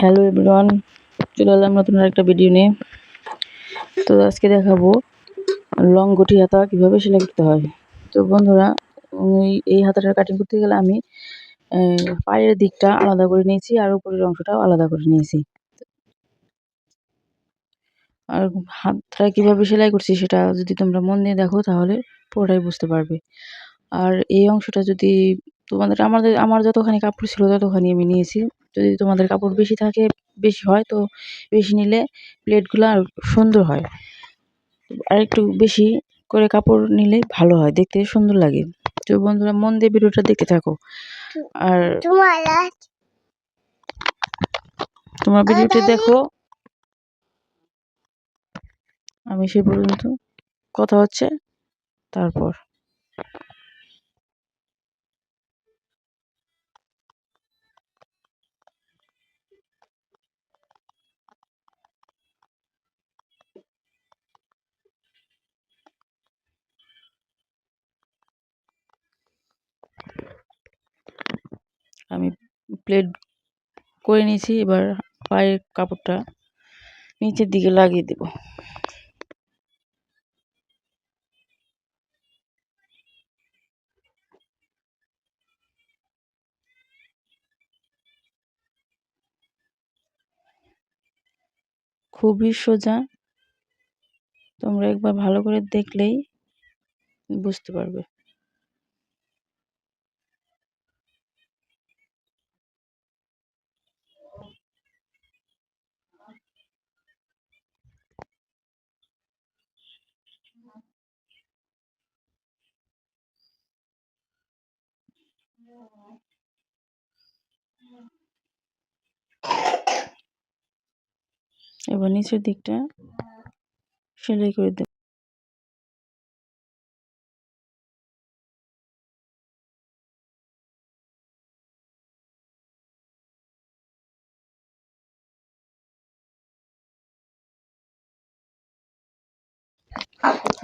Hello everyone চলে এলাম নতুন একটা ভিডিও নিয়ে। তো আজকে দেখাবো লং গুটি হাতা কীভাবে সেলাই করতে হয়। তো বন্ধুরা এই এই হাতাটা কাটিং করতে গেলে আমি পায়ের দিকটা আলাদা করে নিয়েছি আর উপরের অংশটাও আলাদা করে নিয়েছি। আর হাতটা কীভাবে সেলাই করছি সেটা যদি তোমরা মন দিয়ে দেখো তাহলে পুরোটাই বুঝতে পারবে। আর এই অংশটা যদি তোমাদের, আমাদের, আমার যতখানি কাপড় ছিল ততখানি আমি নিয়েছি। যদি তোমাদের কাপড় বেশি থাকে, বেশি হয়, তো বেশি নিলে প্লেটগুলো আর সুন্দর হয়। আর একটু বেশি করে কাপড় নিলে ভালো হয়, দেখতে সুন্দর লাগে। তো বন্ধুরা, মন দিয়ে ভিডিওটা দেখতে থাকো। আর তোমার ভিডিওটি দেখো। আমি সে পর্যন্ত কথা হচ্ছে, তারপর আমি প্লেট করে নিয়েছি, এবার পায়ের কাপড়টা নিচের দিকে লাগিয়ে দেব। খুবই সোজা, তোমরা একবার ভালো করে দেখলেই বুঝতে পারবে। এবার নিচের দিকটা সেলাই করে দেব।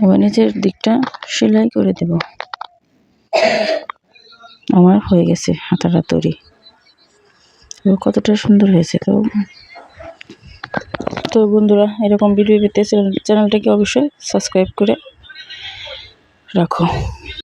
এবার নিচের দিকটা সেলাই করে দেব। আমার হয়ে গেছে হাতাটা তৈরি। কতটা সুন্দর হয়েছে তো। তো বন্ধুরা, এরকম ভিডিও পেতে চ্যানেলটাকে অবশ্যই সাবস্ক্রাইব করে রাখো।